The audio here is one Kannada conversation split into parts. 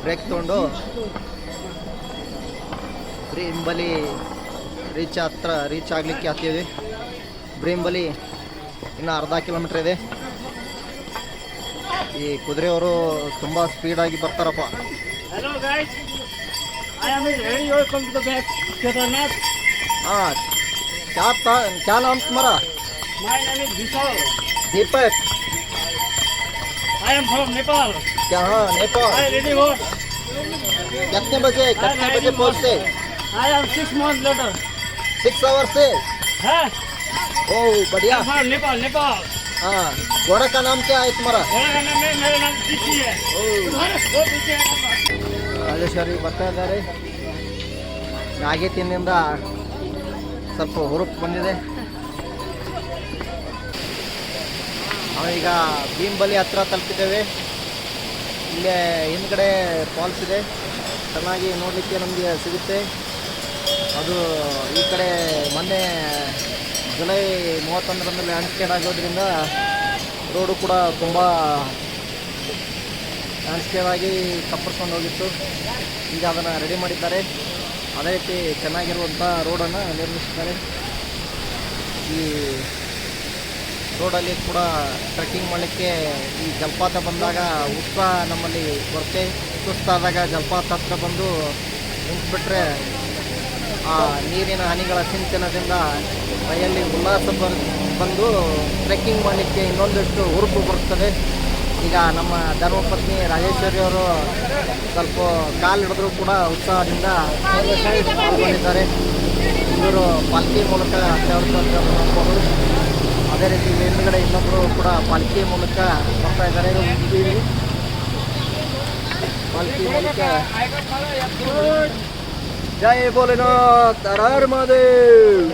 ಚಟ್ಟಿ ಹತ್ರ ಬ್ರೇಕ್ ತೊಗೊಂಡು ಬ್ರೀಂಬಲಿ ರೀಚ್ ಹತ್ರ ರೀಚ್ ಆಗಲಿಕ್ಕೆ ಹತ್ತೀವಿ ಬ್ರೀಂಬಲಿ ಇನ್ನು ಅರ್ಧ ಕಿಲೋಮೀಟ್ರ್ ಇದೆ ಈ ಕುದುರೆಯವರು ತುಂಬ ಸ್ಪೀಡಾಗಿ ಬರ್ತಾರಪ್ಪ Hello guys, I am ready. Welcome to the back Kedarnath. ಹಾಂ ಕ್ಯಾ ತಾ ಕ್ಯಾ ನಾಮ್ ತುಮಾರಾ My name is Vishal. Deepak I am from Nepal. क्या हाँ नेपाल I ready for. कितने बजे कितने बजे पहुँचते I am six months later. Six hour से Huh? ओ बढ़िया I'm from Nepal. Nepal. हाँ घोड़ा का नाम क्या है तुम्हारा मेरा नाम है मेरा नाम किसी है. ओ तुम्हारा वो पीछे है ना? ರಾಜೇಶ್ವರಿ ಬರ್ತಾ ಇದ್ದಾರೆ ನಾಗೇತಿನಿಂದ ಸ್ವಲ್ಪ ಹುರುಪು ಬಂದಿದೆ ನಾವೀಗ ಭೀಮ್ಬಲಿ ಹತ್ರ ತಲುಪಿದ್ದೇವೆ ಇಲ್ಲೇ ಹಿಂದ್ಗಡೆ ಫಾಲ್ಸ್ ಇದೆ ಚೆನ್ನಾಗಿ ನೋಡಲಿಕ್ಕೆ ನಮಗೆ ಸಿಗುತ್ತೆ. ಅದು ಈ ಕಡೆ ಮೊನ್ನೆ ಜುಲೈ ಮೂವತ್ತೊಂದರಂದು ಲ್ಯಾಂಡ್ಸ್ಕೇಡ್ ಆಗೋದ್ರಿಂದ ರೋಡು ಕೂಡ ತುಂಬ ಲ್ಯಾಂಡ್ಸ್ಕೇಡ್ ಆಗಿ ಕಪ್ಪರ್ಸ್ಕೊಂಡು ಹೋಗಿತ್ತು. ಈಗ ಅದನ್ನು ರೆಡಿ ಮಾಡಿದ್ದಾರೆ. ಅದೇ ರೀತಿ ಚೆನ್ನಾಗಿರುವಂಥ ರೋಡನ್ನು ನಿರ್ಮಿಸಿದ್ದಾರೆ. ಈ ರೋಡಲ್ಲಿ ಕೂಡ ಟ್ರೆಕ್ಕಿಂಗ್ ಮಾಡಲಿಕ್ಕೆ ಈ ಜಲಪಾತ ಬಂದಾಗ ಉತ್ಸಾಹ ನಮ್ಮಲ್ಲಿ ಬರುತ್ತೆ. ಸುಸ್ತಾದಾಗ ಜಲಪಾತ ಹತ್ರ ಬಂದು ನಿಂತ್ಬಿಟ್ರೆ ಆ ನೀರಿನ ಹನಿಗಳ ಸಿಂಚನದಿಂದ ಮೈಯಲ್ಲಿ ಉಲ್ಲಾಸ ಬರ್, ಬಂದು ಟ್ರೆಕ್ಕಿಂಗ್ ಮಾಡಲಿಕ್ಕೆ ಇನ್ನೊಂದಷ್ಟು ಹುರುಪು ಬರುತ್ತದೆ. ಈಗ ನಮ್ಮ ಧರ್ಮಪತ್ನಿ ರಾಜೇಶ್ವರಿ ಅವರು ಸ್ವಲ್ಪ ಕಾಲು ಹಿಡಿದ್ರು ಕೂಡ ಉತ್ಸಾಹದಿಂದ ಪಾಲ್ಗೊಂಡಿದ್ದಾರೆ ಇವರು ಪಾಲ್ಕಿ ಮೂಲಕ ದೇವಸ್ಥಾನ ನೋಡ್ಬೋದು ಅದೇ ರೀತಿ ಹಿಂದ್ಗಡೆ ಇನ್ನೊಬ್ಬರು ಕೂಡ ಪಾಲ್ಕಿ ಮೂಲಕ ಬರ್ತಾ ಇದ್ದಾರೆ. ಪಾಲ್ಕಿ ಮೂಲಕ. ಜೈ ಬೋಲೆನಾಥ್ ಹರ ಮಹಾದೇವ್.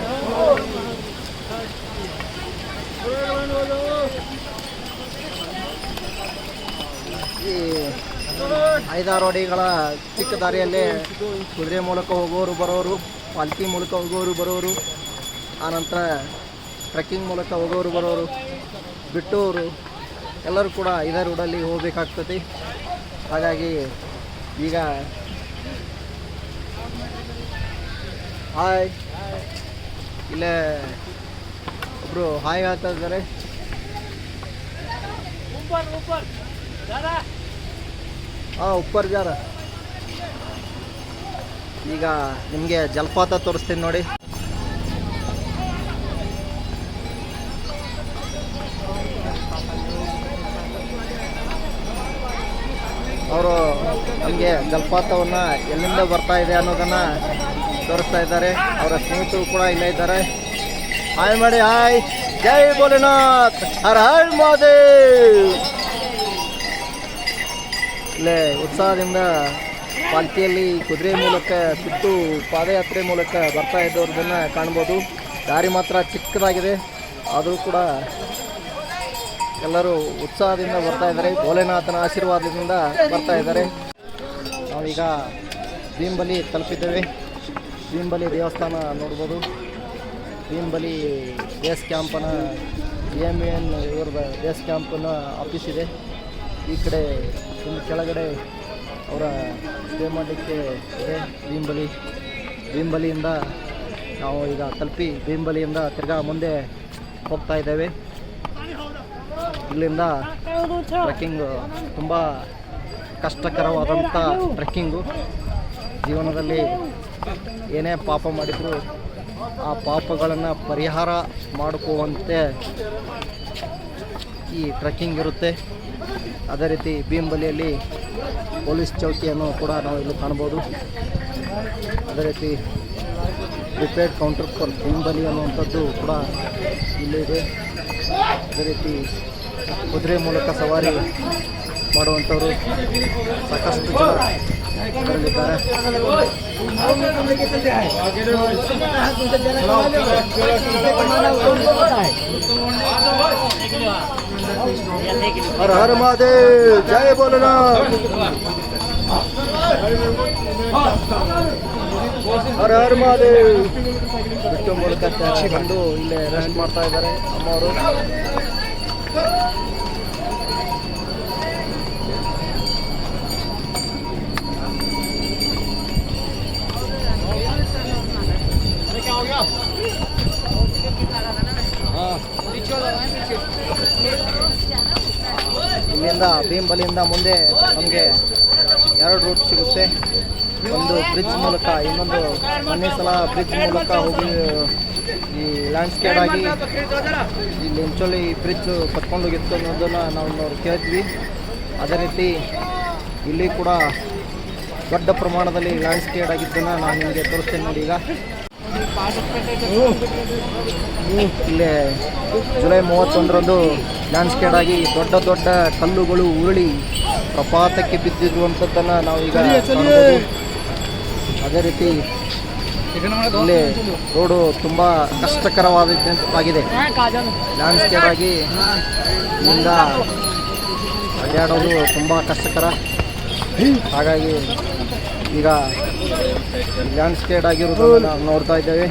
ಈ ಐದಾರು ಅಡಿಗಳ ಚಿಕ್ಕ ದಾರಿಯಲ್ಲಿ ಕುದುರೆ ಮೂಲಕ ಹೋಗೋರು ಬರೋರು ಪಾಲ್ಕಿ ಮೂಲಕ ಹೋಗೋರು ಬರೋರು. ಆನಂತರ ಟ್ರೆಕ್ಕಿಂಗ್ ಮೂಲಕ ಹೋಗೋರು ಬರೋರು ಬಿಟ್ಟೋರು ಎಲ್ಲರೂ ಕೂಡ ಇದೇ ರೋಡಲ್ಲಿ ಹೋಗಬೇಕಾಗ್ತದೆ. ಹಾಗಾಗಿ ಈಗ ಹಾಯ್. ಇಲ್ಲೇ ಒಬ್ಬರು ಹಾಯ್ ಹೇಳ್ತಾ ಇದ್ದಾರೆ. ಹಾಂ ಉಪ್ಪರ್ ಜಾರ. ಈಗ ನಿಮಗೆ ಜಲಪಾತ ತೋರಿಸ್ತೀನಿ ನೋಡಿ. ಅವರು ನಮಗೆ ಜಲಪಾತವನ್ನು ಎಲ್ಲಿಂದ ಬರ್ತಾ ಇದೆ ಅನ್ನೋದನ್ನು ತೋರಿಸ್ತಾ ಇದ್ದಾರೆ. ಅವರ ಸ್ನೇಹಿತರು ಕೂಡ ಇಲ್ಲೇ ಇದ್ದಾರೆ. ಹಾಯ್ ಮಾಡಿ, ಹಾಯ್. ಜೈ ಭೋಲೆನಾಥ್. ಹರ ಹಾಯ್ ಮಹಾದೇವ್. ಇಲ್ಲೇ ಉತ್ಸಾಹದಿಂದ ಪಾಲ್ಕಿಯಲ್ಲಿ ಕುದುರೆ ಮೂಲಕ ಸುತ್ತು ಪಾದಯಾತ್ರೆ ಮೂಲಕ ಬರ್ತಾ ಇದ್ದವ್ರದನ್ನು ಕಾಣ್ಬೋದು. ದಾರಿ ಮಾತ್ರ ಚಿಕ್ಕದಾಗಿದೆ. ಆದರೂ ಕೂಡ ಎಲ್ಲರೂ ಉತ್ಸಾಹದಿಂದ ಬರ್ತಾ ಇದ್ದಾರೆ. ಭೋಲೆನಾಥನ ಆಶೀರ್ವಾದದಿಂದ ಬರ್ತಾ ಇದ್ದಾರೆ. ನಾವೀಗ ಭೀಂಬಲಿ ತಲುಪಿದ್ದೇವೆ. ಭೀಂಬಲಿ ದೇವಸ್ಥಾನ ನೋಡ್ಬೋದು. ಭೀಂಬಲಿ ಬೇಸ್ ಕ್ಯಾಂಪನ ಎ ಎಂ ಎನ್ ಇವ್ರದ ಬೇಸ್ ಕ್ಯಾಂಪನ್ನ ಆಫೀಸ್ ಇದೆ. ಈ ಕಡೆ ಕೆಳಗಡೆ ಅವರ ಸ್ಟೇ ಮಾಡಲಿಕ್ಕೆ ಇದೆ ಭೀಂಬಲಿ ಭೀಂಬಲಿಯಿಂದ ನಾವು ಈಗ ತಲುಪಿ ಭೀಂಬಲಿಯಿಂದ ತಿರ್ಗಾ ಮುಂದೆ ಹೋಗ್ತಾ ಇದ್ದೇವೆ. ಇಲ್ಲಿಂದ ಟ್ರೆಕ್ಕಿಂಗ್ ತುಂಬ ಕಷ್ಟಕರವಾದಂಥ ಟ್ರೆಕ್ಕಿಂಗು. ಜೀವನದಲ್ಲಿ ಏನೇ ಪಾಪ ಮಾಡಿದರೂ ಆ ಪಾಪಗಳನ್ನು ಪರಿಹಾರ ಮಾಡಿಕೊಳ್ಳುವಂತೆ ಈ ಟ್ರೆಕ್ಕಿಂಗ್ ಇರುತ್ತೆ. ಅದೇ ರೀತಿ ಭೀಂಬಲಿಯಲ್ಲಿ ಪೊಲೀಸ್ ಚೌಕಿಯನ್ನು ಕೂಡ ನಾವು ಇಲ್ಲಿ ಕಾಣ್ಬೋದು. ಅದೇ ರೀತಿ ಪ್ರಿಪೇರ್ಡ್ ಕೌಂಟರ್ ಫಾರ್ ಭೀಂಬಲಿ ಅನ್ನುವಂಥದ್ದು ಕೂಡ ಇಲ್ಲಿದೆ. ಅದೇ ರೀತಿ ಕುದುರೆ ಮೂಲಕ ಸವಾರಿ ಮಾಡುವಂಥವರು ಸಾಕಷ್ಟು ಜನ ಇದರಲ್ಲಿದ್ದಾರೆ ಹರ ಹರ ಮಹಾದೇವ್, ಜಯ ಭೋಲೆನಾಥ್. ಹರ ಹರ ಮಹಾದೇವ್. ಬಿಟ್ಟು ಮೂಲಕ ಟ್ಯಾಕ್ಸಿ ಬಂದು ಇಲ್ಲೇ ರೆಸ್ಟ್ ಮಾಡ್ತಾ ಇದ್ದಾರೆ ಅಮ್ಮವರು. ಇಲ್ಲಿಂದ ಭೀಮ್ ಬಲಿಯಿಂದ ಮುಂದೆ ನಮಗೆ ಎರಡು ರೂಟ್ ಸಿಗುತ್ತೆ. ಒಂದು ಬ್ರಿಡ್ಜ್ ಮೂಲಕ, ಇನ್ನೊಂದು ಮೊನ್ನೆ ಸಲ ಬ್ರಿಡ್ಜ್ ಮೂಲಕ ಹೋಗಿ, ಈ ಲ್ಯಾಂಡ್ಸ್ಕೇಪ್ ಆಗಿ ಈ ಲಂಚೋಳಿ ಬ್ರಿಡ್ಜ್ ಕತ್ಕೊಂಡು ಹೋಗಿತ್ತು ಅನ್ನೋದನ್ನು ನಾವು ನೋಡಿ ಕೇಳ್ತೀವಿ ಅದೇ ರೀತಿ ಇಲ್ಲಿ ಕೂಡ ದೊಡ್ಡ ಪ್ರಮಾಣದಲ್ಲಿ ಲ್ಯಾಂಡ್ಸ್ಕೇಡ್ ಆಗಿದ್ದನ್ನು ನಾನು ನಿಮಗೆ ತೋರಿಸ್ತೇನೆ ನೋಡಿ ಈಗ. ಇಲ್ಲೇ ಜುಲೈ ಮೂವತ್ತೊಂದರಂದು ಲ್ಯಾಂಡ್ಸ್ಕೇಡ್ ಆಗಿ ದೊಡ್ಡ ದೊಡ್ಡ ಕಲ್ಲುಗಳು ಉರುಳಿ ಪ್ರಪಾತಕ್ಕೆ ಬಿದ್ದಿರುವಂಥದ್ದನ್ನು ನಾವು ಈಗ. ಅದೇ ರೀತಿ ಇಲ್ಲಿ ರೋಡು ತುಂಬ ಕಷ್ಟಕರವಾಗಿದೆ ಲ್ಯಾಂಡ್ಸ್ಕೇಡ್ ಆಗಿ ಇಲ್ಲಿಂದ ಅಡ್ಡಾಡೋದು ತುಂಬ ಕಷ್ಟಕರ. ಹಾಗಾಗಿ ಈಗ ಲ್ಯಾಂಡ್ಸ್ಕೇಡ್ ಆಗಿರೋದು ನಾವು ನೋಡ್ತಾ ಇದ್ದೇವೆ.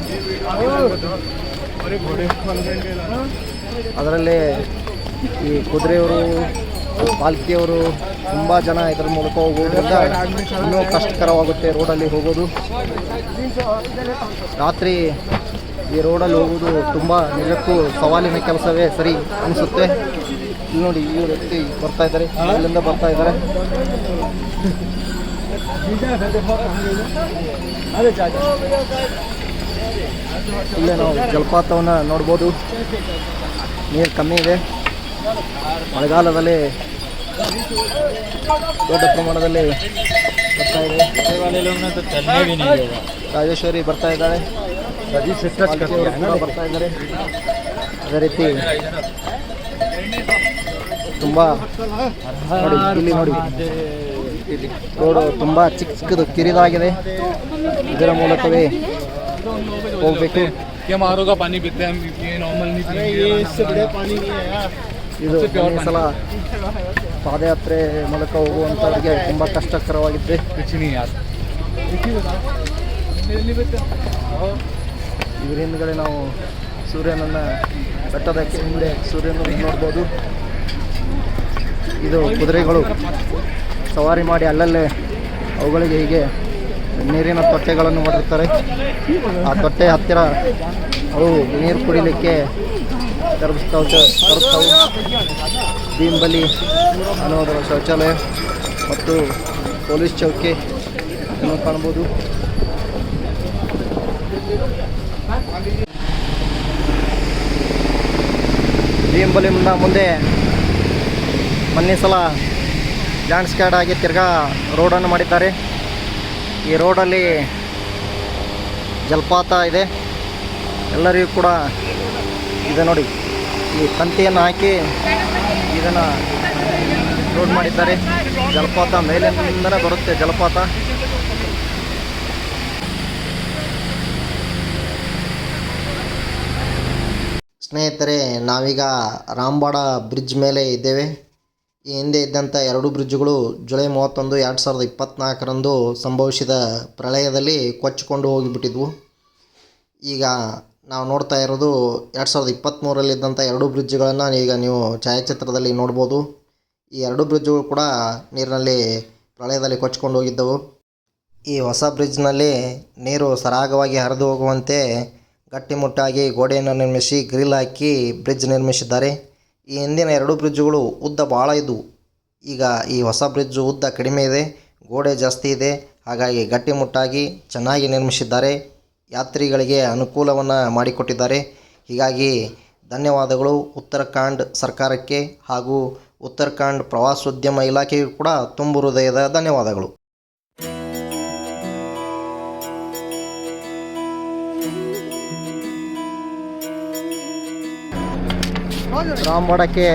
ಅದರಲ್ಲಿ ಈ ಕುದುರೆಯವರು, ಪಾಲ್ಕಿಯವರು ತುಂಬ ಜನ ಇದರ ಮೂಲಕ ಹೋಗುವುದರಿಂದ ಇನ್ನೂ ಕಷ್ಟಕರವಾಗುತ್ತೆ ರೋಡಲ್ಲಿ ಹೋಗೋದು. ರಾತ್ರಿ ಈ ರೋಡಲ್ಲಿ ಹೋಗೋದು ತುಂಬ ನಿಜಕ್ಕೂ ಸವಾಲಿನ ಕೆಲಸವೇ ಸರಿ ಅನಿಸುತ್ತೆ. ಇಲ್ಲಿ ನೋಡಿ ಈ ವ್ಯಕ್ತಿ ಬರ್ತಾ ಇದ್ದಾರೆ. ಅಲ್ಲಿಂದ ಬರ್ತಾ ಇದ್ದಾರೆ. ಇಲ್ಲೇ ನಾವು ಜಲಪಾತವನ್ನು ನೋಡ್ಬೋದು. ನೀರು ಕಮ್ಮಿ ಇದೆ. ಮಳೆಗಾಲದಲ್ಲಿ ದೊಡ್ಡ ಪ್ರಮಾಣದಲ್ಲಿ ಬರ್ತಾ ಇದೆ. ರಾಜೇಶ್ವರಿ ಬರ್ತಾ ಇದ್ದಾಳೆ. ಬರ್ತಾ ಇದ್ದಾರೆ. ಅದೇ ರೀತಿ ತುಂಬ ನೋಡಿ, ಇಲ್ಲಿ ನೋಡಿ. ರೋಡು ತುಂಬ ಚಿಕ್ಕ ಚಿಕ್ಕದು ಕಿರಿದಾಗಿದೆ. ಇದರ ಮೂಲಕವೇ ಹೋಗಬೇಕು. ಇದು ಸಲ ಪಾದಯಾತ್ರೆ ಮೂಲಕ ಹೋಗುವಂಥವ್ರಿಗೆ ತುಂಬ ಕಷ್ಟಕರವಾಗಿದ್ದೆ. ಇದ್ರ ಹಿಂದ್ಗಡೆ ನಾವು ಸೂರ್ಯನನ್ನು ಬೆಟ್ಟದಕ್ಕೆ ಹಿಂದೆ ಸೂರ್ಯನನ್ನು ನೋಡ್ಬೋದು. ಇದು ಕುದುರೆಗಳು. ಸವಾರಿ ಮಾಡಿ ಅಲ್ಲಲ್ಲೇ ಅವುಗಳಿಗೆ ಹೀಗೆ ನೀರಿನ ತೊಟ್ಟೆಗಳನ್ನು ಮಾಡಿರ್ತಾರೆ ಆ ತೊಟ್ಟೆ ಹತ್ತಿರ ಅವು ನೀರು ಕುಡಿಲಿಕ್ಕೆ ತರಿಸ್ತಾವ ತರಿಸ್ತಾವು ಭೀಂಬಲಿ ಅನ್ನೋದರ ಶೌಚಾಲಯ ಮತ್ತು ಪೊಲೀಸ್ ಚೌಕಿ ಅನ್ನು ಕಾಣ್ಬೋದು ಭೀಂಬಲಿಂದ ಮುಂದೆ ಮೊನ್ನೆ ಸಲ ಲ್ಯಾಂಡ್ಸ್ಕೇಡ್ ಆಗಿ ತಿರ್ಗಾ ರೋಡನ್ನು ಮಾಡಿದ್ದಾರೆ. ಈ ರೋಡಲ್ಲಿ ಜಲಪಾತ ಇದೆ. ಎಲ್ಲರಿಗೂ ಕೂಡ ಇದೆ ನೋಡಿ, ಈ ತಂತಿಯನ್ನು ಹಾಕಿ ಇದನ್ನು ರೋಡ್ ಮಾಡಿದ್ದಾರೆ. ಜಲಪಾತ ಮೇಲಿಂದನೇ ಬರುತ್ತೆ ಜಲಪಾತ. ಸ್ನೇಹಿತರೆ, ನಾವೀಗ ರಾಮಬಾಡ ಬ್ರಿಡ್ಜ್ ಮೇಲೆ ಇದ್ದೇವೆ. ಈ ಹಿಂದೆ ಇದ್ದಂಥ ಎರಡು ಬ್ರಿಡ್ಜ್ಗಳು ಜುಲೈ ಮೂವತ್ತೊಂದು, ಎರಡು ಸಾವಿರದ ಇಪ್ಪತ್ತ್ನಾಲ್ಕರಂದು ಸಂಭವಿಸಿದ ಪ್ರಳಯದಲ್ಲಿ ಕೊಚ್ಚಿಕೊಂಡು ಹೋಗಿಬಿಟ್ಟಿದ್ವು. ಈಗ ನಾವು ನೋಡ್ತಾ ಇರೋದು ಎರಡು ಸಾವಿರದ ಇಪ್ಪತ್ತ್ಮೂರಲ್ಲಿದ್ದಂಥ ಎರಡು ಬ್ರಿಡ್ಜ್ಗಳನ್ನು ಈಗ ನೀವು ಛಾಯಾಚಿತ್ರದಲ್ಲಿ ನೋಡ್ಬೋದು. ಈ ಎರಡು ಬ್ರಿಡ್ಜ್ಗಳು ಕೂಡ ನೀರಿನಲ್ಲಿ ಪ್ರಳಯದಲ್ಲಿ ಕೊಚ್ಚಿಕೊಂಡು ಹೋಗಿದ್ದವು. ಈ ಹೊಸ ಬ್ರಿಡ್ಜ್ನಲ್ಲಿ ನೀರು ಸರಾಗವಾಗಿ ಹರಿದು ಹೋಗುವಂತೆ ಗಟ್ಟಿಮುಟ್ಟಾಗಿ ಗೋಡೆಯನ್ನು ನಿರ್ಮಿಸಿ, ಗ್ರಿಲ್ ಹಾಕಿ ಬ್ರಿಡ್ಜ್ ನಿರ್ಮಿಸಿದ್ದಾರೆ. ಈ ಹಿಂದಿನ ಎರಡು ಬ್ರಿಡ್ಜ್ಗಳು ಉದ್ದ ಭಾಳ ಇದ್ದವು ಈಗ ಈ ಹೊಸ ಬ್ರಿಡ್ಜ್ ಉದ್ದ ಕಡಿಮೆ ಇದೆ, ಗೋಡೆ ಜಾಸ್ತಿ ಇದೆ. ಹಾಗಾಗಿ ಗಟ್ಟಿಮುಟ್ಟಾಗಿ ಚೆನ್ನಾಗಿ ನಿರ್ಮಿಸಿದ್ದಾರೆ. ಯಾತ್ರಿಗಳಿಗೆ ಅನುಕೂಲವನ್ನು ಮಾಡಿಕೊಟ್ಟಿದ್ದಾರೆ. ಹೀಗಾಗಿ ಧನ್ಯವಾದಗಳು ಉತ್ತರಾಖಂಡ್ ಸರ್ಕಾರಕ್ಕೆ ಹಾಗೂ ಉತ್ತರಾಖಂಡ್ ಪ್ರವಾಸೋದ್ಯಮ ಇಲಾಖೆಗೂ ಕೂಡ ತುಂಬು ಹೃದಯದ ಧನ್ಯವಾದಗಳು. ರಾಮವಾಡಕ್ಕೆ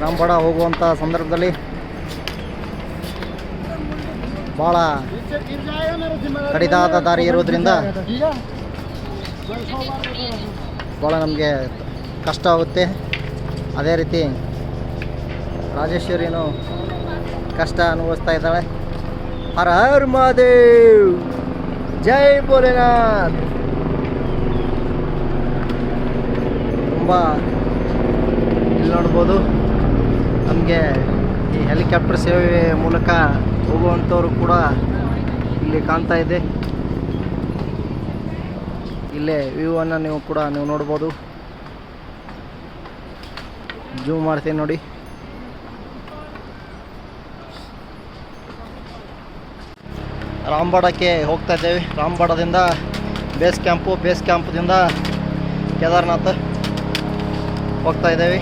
ರಾಮವಾಡ ಹೋಗುವಂಥ ಸಂದರ್ಭದಲ್ಲಿ ಭಾಳ ಕಡಿದಾದ ದಾರಿ ಇರೋದ್ರಿಂದ ಭಾಳ ನಮಗೆ ಕಷ್ಟ ಆಗುತ್ತೆ. ಅದೇ ರೀತಿ ರಾಜೇಶ್ವರಿನೂ ಕಷ್ಟ ಅನುಭವಿಸ್ತಾ ಇದ್ದಾಳೆ. ಹರ ಹರ್ ಮಹಾದೇವ್! ಜೈ ಭೋಲೆನಾಥ್! ತುಂಬ ಇಲ್ಲಿ ನೋಡ್ಬೋದು. ನಮಗೆ ಈ ಹೆಲಿಕಾಪ್ಟರ್ ಸೇವೆ ಮೂಲಕ ಹೋಗುವಂಥವ್ರು ಕೂಡ ಇಲ್ಲಿ ಕಾಣ್ತಾ ಇದೆ. ಇಲ್ಲೇ ವ್ಯೂವನ್ನು ನೀವು ಕೂಡ ನೀವು ನೋಡ್ಬೋದು. ಜೂಮ್ ಮಾಡ್ತೀನಿ ನೋಡಿ. ರಾಮಬಾಡಕ್ಕೆ ಹೋಗ್ತಾ ಇದ್ದೇವೆ. ರಾಮಬಾಡದಿಂದ ಬೇಸ್ ಕ್ಯಾಂಪು, ಬೇಸ್ ಕ್ಯಾಂಪ್ದಿಂದ ಕೇದಾರ್ನಾಥ. ಹೋಗ್ತಾ ಇದ್ದೇವೆ.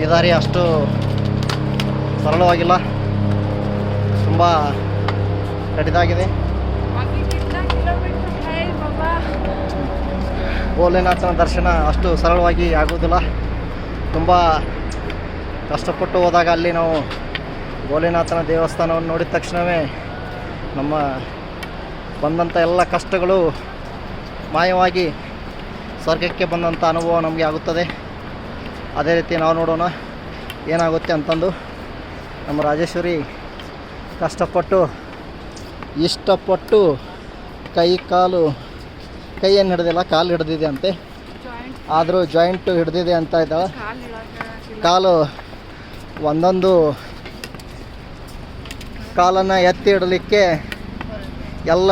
ಈ ದಾರಿ ಅಷ್ಟು ಸರಳವಾಗಿಲ್ಲ. ತುಂಬ ಕಡಿದಾಗಿದೆ. ಭೋಲೆನಾಥನ ದರ್ಶನ ಅಷ್ಟು ಸರಳವಾಗಿ ಆಗೋದಿಲ್ಲ ತುಂಬ ಕಷ್ಟಪಟ್ಟು ಹೋದಾಗ ಅಲ್ಲಿ ನಾವು ಭೋಲೆನಾಥನ ದೇವಸ್ಥಾನವನ್ನು ನೋಡಿದ ತಕ್ಷಣವೇ ನಮ್ಮ ಬಂದಂಥ ಎಲ್ಲ ಕಷ್ಟಗಳು ಮಾಯವಾಗಿ ಸ್ವರ್ಗಕ್ಕೆ ಬಂದಂಥ ಅನುಭವ ನಮಗೆ ಆಗುತ್ತದೆ. ಅದೇ ರೀತಿ ನಾವು ನೋಡೋಣ ಏನಾಗುತ್ತೆ ಅಂತಂದು. ನಮ್ಮ ರಾಜೇಶ್ವರಿ ಕಷ್ಟಪಟ್ಟು, ಇಷ್ಟಪಟ್ಟು ಕೈ ಕಾಲು ಕೈ ಏನು ಹಿಡ್ದಿಲ್ಲ, ಕಾಲು ಹಿಡ್ದಿದೆ ಅಂತೆ ಆದರೂ ಜಾಯಿಂಟು ಹಿಡ್ದಿದೆ ಅಂತ ಇದ್ದಾವೆ ಕಾಲು ಒಂದೊಂದು ಕಾಲನ್ನು ಎತ್ತಿ ಇಡಲಿಕ್ಕೆ ಎಲ್ಲ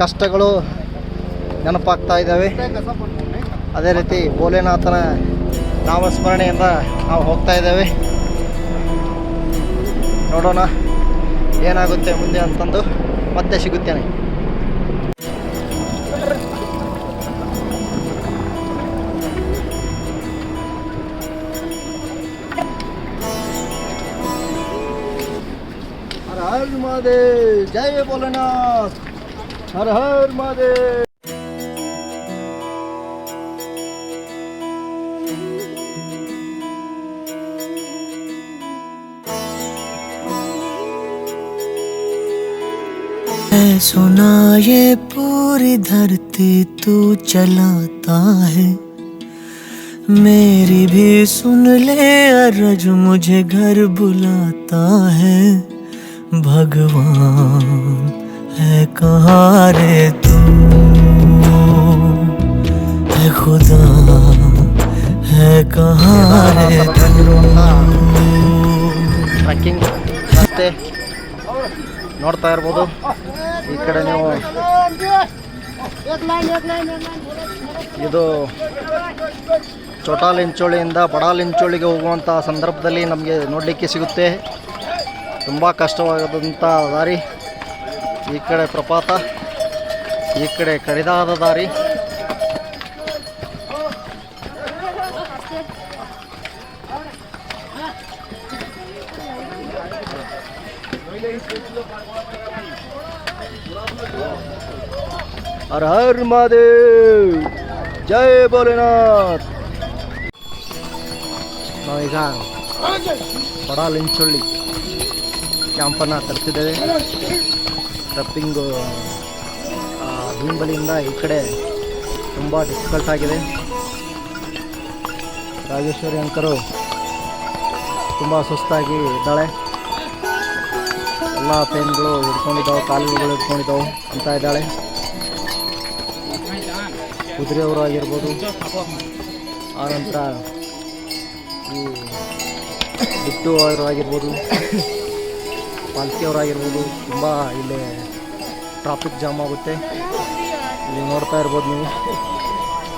ಕಷ್ಟಗಳು ನೆನಪಾಗ್ತಾ ಇದ್ದಾವೆ. ಅದೇ ರೀತಿ ಭೋಲೆನಾಥನ ನಾಮಸ್ಮರಣೆಯಿಂದ ನಾವು ಹೋಗ್ತಾ ಇದ್ದೇವೆ ನೋಡೋಣ ಏನಾಗುತ್ತೆ ಮುಂದೆ ಅಂತಂದು ಮತ್ತೆ ಸಿಗುತ್ತೇನೆ हर हर महादेव जय भोलेनाथ हर हर महादेव सुना ये पूरी धरती तू चलाता है मेरी भी सुन ले अरज मुझे घर बुलाता है भगवान है कहा रे तू है खुदा है कहा रे तू ನೋಡ್ತಾ ಇರ್ಬೋದು. ಈ ಕಡೆ ನೀವು ಇದು ಚೋಟಾ ಲಿಂಚೋಳಿಯಿಂದ ಬಡಾ ಲಿಂಚೋಳಿಗೆ ಹೋಗುವಂಥ ಸಂದರ್ಭದಲ್ಲಿ ನಮಗೆ ನೋಡಲಿಕ್ಕೆ ಸಿಗುತ್ತೆ. ತುಂಬ ಕಷ್ಟವಾದಂಥ ದಾರಿ. ಈ ಕಡೆ ಪ್ರಪಾತ, ಈ ಕಡೆ ಕಡಿದಾದ ದಾರಿ. ಹರ ಹರ್ ಮಹಾದೇವ್! ಜೈ ಭೋಲೆನಾಥ್! ನಾವೀಗ ಬಡಾಲಿಂಚೊಳ್ಳಿ ಕ್ಯಾಂಪನ್ನು ತರಿಸಿದ್ದೇವೆ. ಟ್ರಪ್ಪಿಂಗು ಹಿಂಬಲಿಯಿಂದ ಈ ಕಡೆ ತುಂಬ ಡಿಫಿಕಲ್ಟ್ ಆಗಿದೆ. ರಾಜೇಶ್ವರಿ ಅಂಕರು ತುಂಬ ಸುಸ್ತಾಗಿ ಇದ್ದಾಳೆ. ಎಲ್ಲ ಪೇನ್ಗಳು ಹಿಡ್ಕೊಂಡಿದ್ದಾವೆ ಕಾಲುಗಳು ಹಿಡ್ಕೊಂಡಿದ್ದಾವೆ ಅಂತ ಇದ್ದಾಳೆ. ಕುದುರೆಯವರು ಆಗಿರ್ಬೋದು. ಆನಂತರ ಈ ಬಿಟ್ಟು ಅವರು ಆಗಿರ್ಬೋದು. ಪಾಲ್ಕಿಯವರಾಗಿರ್ಬೋದು ತುಂಬ ಇಲ್ಲಿ ಟ್ರಾಫಿಕ್ ಜಾಮ್ ಆಗುತ್ತೆ. ಇಲ್ಲಿ ನೋಡ್ತಾ ಇರ್ಬೋದು ನೀವು.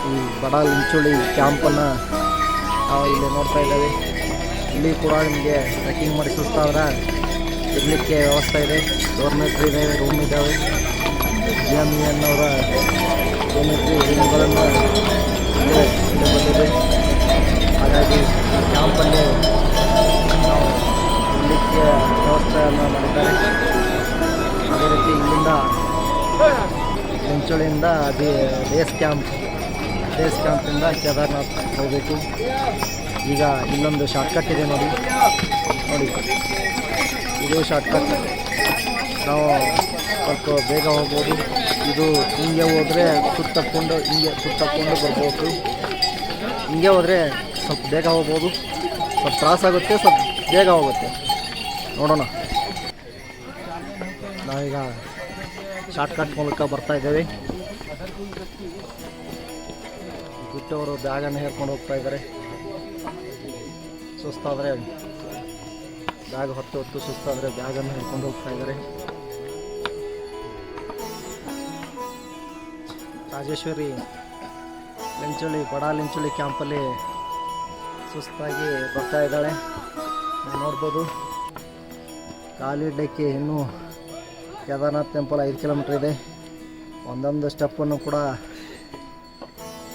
ಈ ಬಡ ಲಿಂಚುಳಿ ಕ್ಯಾಂಪನ್ನು ನಾವು ಇಲ್ಲಿ ನೋಡ್ತಾ ಇದ್ದೇವೆ. ಇಲ್ಲಿ ಕೂಡ ನಿಮಗೆ ಟ್ರೆಕ್ಕಿಂಗ್ ಮಾಡಿ ಸುಸ್ತಾದ್ರೆ ಇರಲಿಕ್ಕೆ ವ್ಯವಸ್ಥೆ ಇದೆ. ಡೋರ್ಮೆಟ್ರಿ ಇದೆ ರೂಮ್ ಇದ್ದಾವೆ. ಎಂ ಅನ್ನೋರ ಡೋರ್ಮೆಟ್ರಿ ರೂಮ್ಗಳನ್ನು ಬಂದಿದೆ ಹಾಗಾಗಿ ಕ್ಯಾಂಪಲ್ಲಿ ನಾವು ಇಲ್ಲಿಕ್ಕೆ ವ್ಯವಸ್ಥೆಯನ್ನು ಮಾಡಿದ್ದಾರೆ ಅದೇ ರೀತಿ ಇಲ್ಲಿಂದ ಚಿಂಚೋಳಿಯಿಂದ ಬೇ ಬೇಸ್ ಕ್ಯಾಂಪ್ ಬೇಸ್ ಕ್ಯಾಂಪಿಂದ ಕೇದಾರ್ನಾಥ್ ಹೋಗಬೇಕು ಈಗ ಇಲ್ಲೊಂದು ಶಾರ್ಟ್ಕಟ್ ಇದೆ ನೋಡಿ ನೋಡಿ ಇದು ಶಾರ್ಟ್ಕಟ್ ನಾವು ಸ್ವಲ್ಪ ಬೇಗ ಹೋಗ್ಬೋದು. ಇದು ಹಿಂಗೆ ಹೋದರೆ ಸುತ್ತಕ್ಕೊಂಡು ಹಿಂಗೆ ಸುತ್ತಕ್ಕೊಂಡು ಬರ್ಬೋದು. ಹಿಂಗೆ ಹೋದರೆ ಸ್ವಲ್ಪ ಬೇಗ ಹೋಗ್ಬೋದು. ಸ್ವಲ್ಪ ತ್ರಾಸಾಗುತ್ತೆ ಸ್ವಲ್ಪ ಬೇಗ ಹೋಗುತ್ತೆ. ನೋಡೋಣ. ನಾವೀಗ ಶಾರ್ಟ್ಕಟ್ ಮೂಲಕ ಬರ್ತಾ ಇದ್ದೇವೆ. ಬಿಟ್ಟವರು ಬ್ಯಾಗನ್ನು ಹೇಳ್ಕೊಂಡು ಹೋಗ್ತಾ ಇದ್ದಾರೆ. ಸುಸ್ತಾದರೆ ಬ್ಯಾಗ್ ಹೊತ್ತು ಹೊತ್ತು ಸುಸ್ತಾದರೆ ಬ್ಯಾಗನ್ನು ಹೇಳ್ಕೊಂಡು ಹೋಗ್ತಾ ಇದ್ದಾರೆ. ರಾಜೇಶ್ವರಿ ಲಿಂಚುಳಿ, ಬಡ ಲಿಂಚುಳಿ ಕ್ಯಾಂಪಲ್ಲಿ ಸುಸ್ತಾಗಿ ಬರ್ತಾ ಇದ್ದಾಳೆ. ನೋಡ್ಬೋದು. ಕಾಲಿಡಲಿಕ್ಕೆ ಇನ್ನೂ ಕೇದಾರ್ನಾಥ್ ಟೆಂಪಲ್ ಐದು ಕಿಲೋಮೀಟ್ರ್ ಇದೆ. ಒಂದೊಂದು ಸ್ಟೆಪ್ಪನ್ನು ಕೂಡ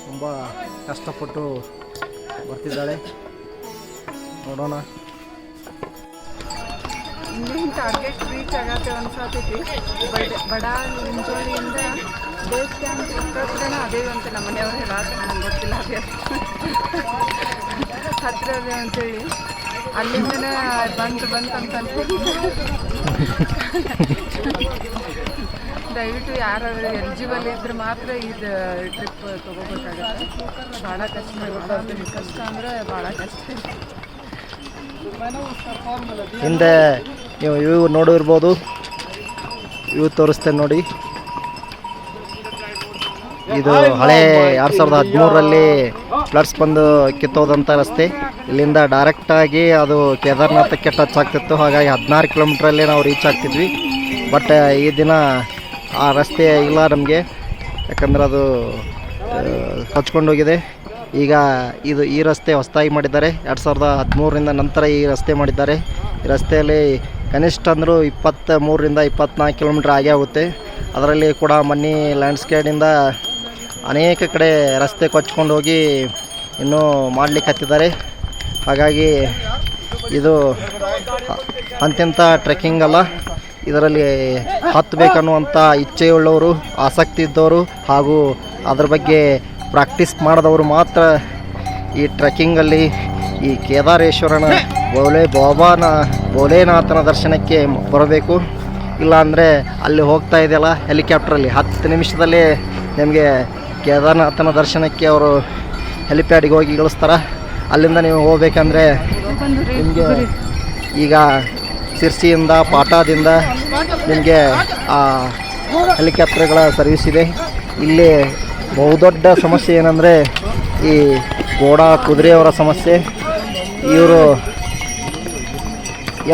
ತುಂಬ ಕಷ್ಟಪಟ್ಟು ಬರ್ತಿದ್ದಾಳೆ. ನೋಡೋಣ. ಇನ್ನೇನು ಟಾರ್ಗೆಟ್ ರೀಚ್ ಆಗತ್ತೆ ಅನ್ಸತೈತಿ. ಬಟ್ ಬಡ ನಿಂಜೋಳಿಯಿಂದ ಬೇಸ್ ಕ್ಯಾಂಪ್ ಅದೇ ಅಂತ ನಮ್ಮ ಮನೆಯವ್ರು ಹೇಳಾದ್ರೆ ನಂಗೆ ಗೊತ್ತಿಲ್ಲ ಅದೇ. ಹತ್ರ ಅದೇ ಅಂತೇಳಿ. ಅಲ್ಲಿಂದನೇ ಬಂತು ಬಂತು ಅಂತ ದಯವಿಟ್ಟು ಯಾರಾದರೂ ಎಲಿಜಿಬಲ್ ಇದ್ರೆ ಮಾತ್ರ ಇದು ಟ್ರಿಪ್ ತೊಗೋಬೇಕಾಗತ್ತೆ. ಭಾಳ ಕಷ್ಟ ಆಗುತ್ತೆ ಕಷ್ಟ ಅಂದರೆ ಭಾಳ ಕಷ್ಟ. ಹಿಂದೆ ನೀವು ಇವು ನೋಡಿರ್ಬೋದು. ಇವು ತೋರಿಸ್ತೇನೆ ನೋಡಿ. ಇದು ಹಳೆ ಎರಡು ಸಾವಿರದ ಹದಿಮೂರರಲ್ಲಿ ಫ್ಲಡ್ಸ್ ಬಂದು ಕಿತ್ತೋದಂಥ ರಸ್ತೆ. ಇಲ್ಲಿಂದ ಡೈರೆಕ್ಟಾಗಿ ಅದು ಕೇದಾರ್ನಾಥಕ್ಕೆ ಟಚ್ ಆಗ್ತಿತ್ತು. ಹಾಗಾಗಿ ಹದಿನಾರು ಕಿಲೋಮೀಟ್ರಲ್ಲಿ ನಾವು ರೀಚ್ ಆಗ್ತಿದ್ವಿ. ಬಟ್ ಈ ದಿನ ಆ ರಸ್ತೆ ಇಲ್ಲ ನಮಗೆ. ಯಾಕಂದ್ರೆ ಅದು ಹಚ್ಕೊಂಡೋಗಿದೆ ಈಗ ಇದು ಈ ರಸ್ತೆ ಹೊಸದಾಗಿ ಮಾಡಿದ್ದಾರೆ. ಎರಡು ಸಾವಿರದ ಹದಿಮೂರರಿಂದ ನಂತರ ಈ ರಸ್ತೆ ಮಾಡಿದ್ದಾರೆ. ರಸ್ತೆಯಲ್ಲಿ ಕನಿಷ್ಠ ಅಂದರೂ ಇಪ್ಪತ್ತ ಮೂರರಿಂದ ಇಪ್ಪತ್ನಾಲ್ಕು ಕಿಲೋಮೀಟ್ರ್ ಆಗೇ ಆಗುತ್ತೆ ಅದರಲ್ಲಿ ಕೂಡ ಮನ್ನಿ ಲ್ಯಾಂಡ್ಸ್ಕೇಡಿಂದ ಅನೇಕ ಕಡೆ ರಸ್ತೆ ಕೊಚ್ಕೊಂಡು ಹೋಗಿ ಇನ್ನೂ ಮಾಡಲಿಕ್ಕೆ ಹತ್ತಿದ್ದಾರೆ. ಹಾಗಾಗಿ ಇದು ಅಂತ್ಯಂತ ಟ್ರೆಕ್ಕಿಂಗ್ ಅಲ್ಲ. ಇದರಲ್ಲಿ ಹತ್ತಬೇಕನ್ನುವಂಥ ಇಚ್ಛೆಯುಳ್ಳವರು, ಆಸಕ್ತಿ ಇದ್ದವರು ಹಾಗೂ ಅದ್ರ ಬಗ್ಗೆ ಪ್ರಾಕ್ಟೀಸ್ ಮಾಡಿದವರು ಮಾತ್ರ ಈ ಟ್ರೆಕ್ಕಿಂಗಲ್ಲಿ ಈ ಕೇದಾರೇಶ್ವರನ ಬೋಲೆ ಬಾಬಾನ ಭೋಲೇನಾಥನ ದರ್ಶನಕ್ಕೆ ಬರಬೇಕು. ಇಲ್ಲಾಂದರೆ ಅಲ್ಲಿ ಹೋಗ್ತಾ ಇದೆಯಲ್ಲ ಹೆಲಿಕಾಪ್ಟ್ರಲ್ಲಿ. ಹತ್ತು ನಿಮಿಷದಲ್ಲಿ ನಿಮಗೆ ಕೇದಾರನಾಥನ ದರ್ಶನಕ್ಕೆ ಅವರು ಹೆಲಿಪ್ಯಾಡಿಗೆ ಹೋಗಿ ಇಳಿಸ್ತಾರೆ. ಅಲ್ಲಿಂದ ನೀವು ಹೋಗ್ಬೇಕಂದ್ರೆ ನಿಮಗೆ ಈಗ ಸಿರ್ಸಿಯಿಂದ, ಪಾಟಾದಿಂದ ನಿಮಗೆ ಆ ಹೆಲಿಕಾಪ್ಟರ್ಗಳ ಸರ್ವಿಸ್ ಇದೆ. ಇಲ್ಲಿ ಬಹುದೊಡ್ಡ ಸಮಸ್ಯೆ ಏನಂದರೆ ಈ ಗೋಡ ಕುದುರೆಯವರ ಸಮಸ್ಯೆ. ಇವರು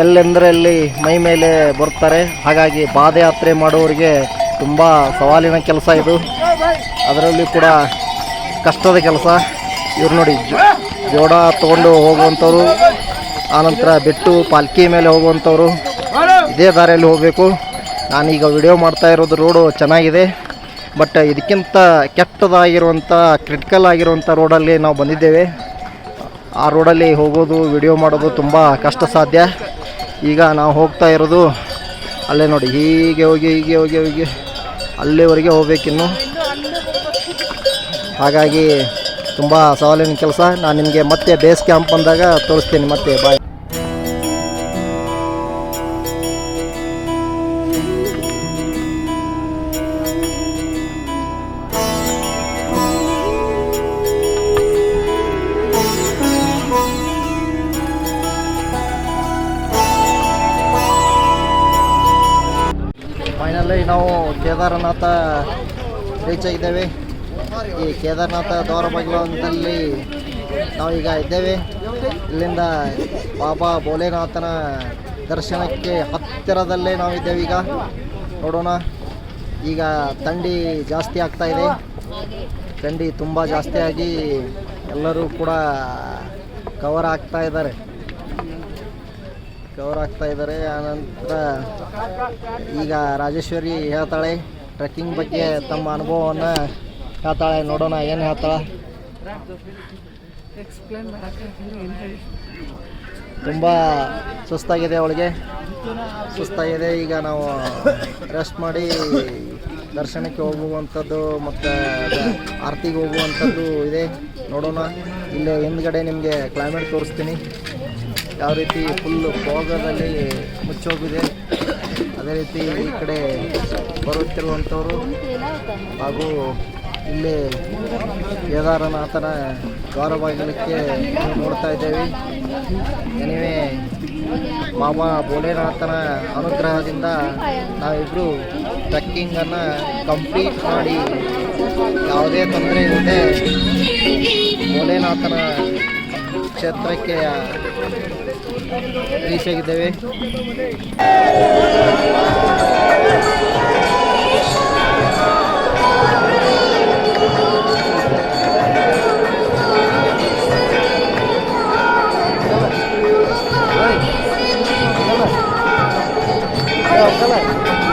ಎಲ್ಲೆಂದರೆ ಅಲ್ಲಿ ಮೈ ಮೇಲೆ ಬರ್ತಾರೆ. ಹಾಗಾಗಿ ಪಾದಯಾತ್ರೆ ಮಾಡುವವರಿಗೆ ತುಂಬ ಸವಾಲಿನ ಕೆಲಸ ಇದು. ಅದರಲ್ಲಿ ಕೂಡ ಕಷ್ಟದ ಕೆಲಸ. ಇವ್ರು ನೋಡಿ ಜೋಡ ತೊಗೊಂಡು ಹೋಗುವಂಥವ್ರು, ಆನಂತರ ಬೆಟ್ಟು ಪಾಲ್ಕಿ ಮೇಲೆ ಹೋಗುವಂಥವ್ರು ಇದೇ ದಾರಿಯಲ್ಲಿ ಹೋಗಬೇಕು. ನಾನೀಗ ವಿಡಿಯೋ ಮಾಡ್ತಾ ಇರೋದು ರೋಡು ಚೆನ್ನಾಗಿದೆ. ಬಟ್ ಇದಕ್ಕಿಂತ ಕೆಟ್ಟದಾಗಿರುವಂಥ, ಕ್ರಿಟಿಕಲ್ ಆಗಿರುವಂಥ ರೋಡಲ್ಲಿ ನಾವು ಬಂದಿದ್ದೇವೆ. ಆ ರೋಡಲ್ಲಿ ಹೋಗೋದು, ವಿಡಿಯೋ ಮಾಡೋದು ತುಂಬ ಕಷ್ಟ ಸಾಧ್ಯ. ಈಗ ನಾವು ಹೋಗ್ತಾ ಇರೋದು ಅಲ್ಲೇ ನೋಡಿ, ಹೀಗೆ ಹೋಗಿ ಹೀಗೆ ಹೋಗಿ ಹೋಗಿ ಅಲ್ಲಿವರೆಗೆ ಹೋಗ್ಬೇಕಿನ್ನು. ಹಾಗಾಗಿ ತುಂಬ ಸವಾಲಿನ ಕೆಲಸ. ನಾನು ನಿಮಗೆ ಮತ್ತೆ ಬೇಸ್ ಕ್ಯಾಂಪ್ ಬಂದಾಗ ತೋರಿಸ್ತೀನಿ, ಮತ್ತೆ ಬಾಯ್ ನಾವು ಕೇದಾರನಾಥ ರೀಚ್ ಆಗಿದ್ದೇವೆ ಈ ಕೇದಾರನಾಥ ದ್ವಾರ ಅಂತಲ್ಲಿ ನಾವೀಗ ಇದ್ದೇವೆ. ಇಲ್ಲಿಂದ ಬಾಬಾ ಭೋಲೆನಾಥನ ದರ್ಶನಕ್ಕೆ ಹತ್ತಿರದಲ್ಲೇ ನಾವಿದ್ದೇವೆ ಈಗ. ನೋಡೋಣ. ಈಗ ಥಂಡಿ ಜಾಸ್ತಿ ಆಗ್ತಾ ಇದೆ. ಥಂಡಿ ತುಂಬ ಜಾಸ್ತಿ ಆಗಿ ಎಲ್ಲರೂ ಕೂಡ ಕವರ್ ಆಗ್ತಾ ಇದ್ದಾರೆ. ಕವರ್ ಆಗ್ತಾ ಇದ್ದಾರೆ. ಆನಂತರ ಈಗ ರಾಜೇಶ್ವರಿ ಹೇಳ್ತಾಳೆ ಟ್ರೆಕ್ಕಿಂಗ್ ಬಗ್ಗೆ ತಮ್ಮ ಅನುಭವವನ್ನು ಹೇಳ್ತಾಳೆ. ನೋಡೋಣ ಏನು ಹೇಳ್ತಾಳೆ. ತುಂಬ ಸುಸ್ತಾಗಿದೆ ಅವಳಿಗೆ. ಸುಸ್ತಾಗಿದೆ. ಈಗ ನಾವು ರೆಸ್ಟ್ ಮಾಡಿ ದರ್ಶನಕ್ಕೆ ಹೋಗುವಂಥದ್ದು ಮತ್ತು ಆರತಿಗೆ ಹೋಗುವಂಥದ್ದು ಇದೆ. ನೋಡೋಣ. ಇಲ್ಲೇ ಹಿಂದ್ಗಡೆ ನಿಮಗೆ ಕ್ಲೈಮೇಟ್ ತೋರಿಸ್ತೀನಿ. ಯಾವ ರೀತಿ ಫುಲ್ಲು ಫೋಗದಲ್ಲಿ ಮುಚ್ಚೋಗಿದೆ, ಅದೇ ರೀತಿ ಈ ಕಡೆ ಬರುತ್ತಿರುವಂಥವರು ಹಾಗೂ ಇಲ್ಲಿ ಕೇದಾರನಾಥನ ದ್ವಾರ ಬಾಗಿಲಕ್ಕೆ ನಾವು ನೋಡ್ತಾ ಇದ್ದೇವೆ. ಎನಿವೆ ಬಾಬಾ ಭೋಲೆನಾಥನ ಅನುಗ್ರಹದಿಂದ ನಾವಿಬ್ಬರು ಟ್ರೆಕ್ಕಿಂಗನ್ನು ಕಂಪ್ಲೀಟ್ ಮಾಡಿ, ಯಾವುದೇ ತೊಂದರೆ ಇಲ್ಲದೆ ಭೋಲೆನಾಥನ ಕ್ಷೇತ್ರಕ್ಕೆ ರೀಚ್ ಆಗಿದ್ದೇವೆ देवा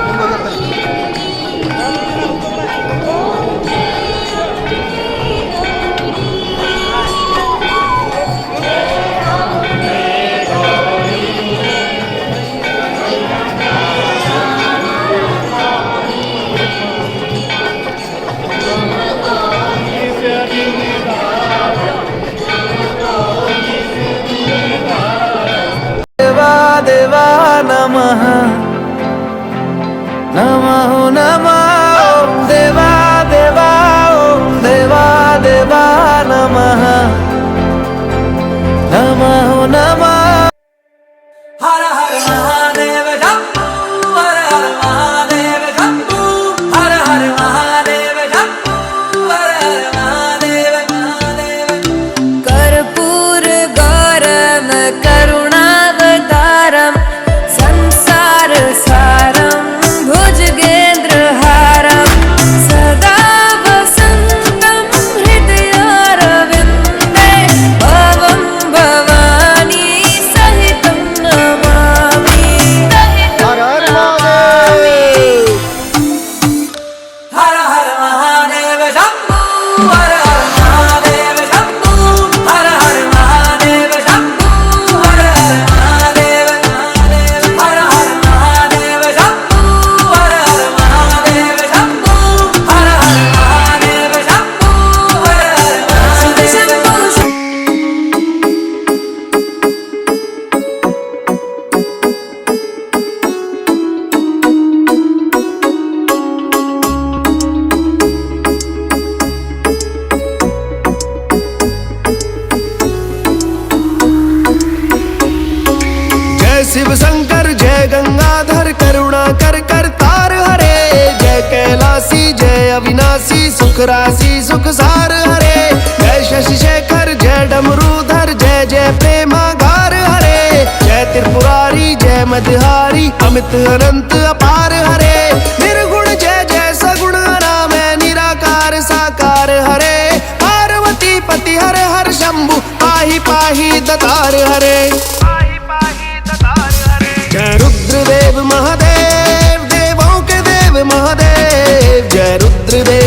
शिव शंकर जय गंगाधर करुणा कर कर तार हरे। जय कैलासी, जय अविनाशी, सुख राशि, सुख सार हरे। जय शशि शेखर जय डमरूधर, जय जय प्रेमा गार हरे। जय त्रिपुरारी, जय मदहारी, अमित अनंत अपार हरे। निर्गुण, जय जय सगुण, राम निराकार, साकार हरे। पार्वती पति हर हर शंभु, पाही पाही दतार हरे।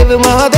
baby, my heart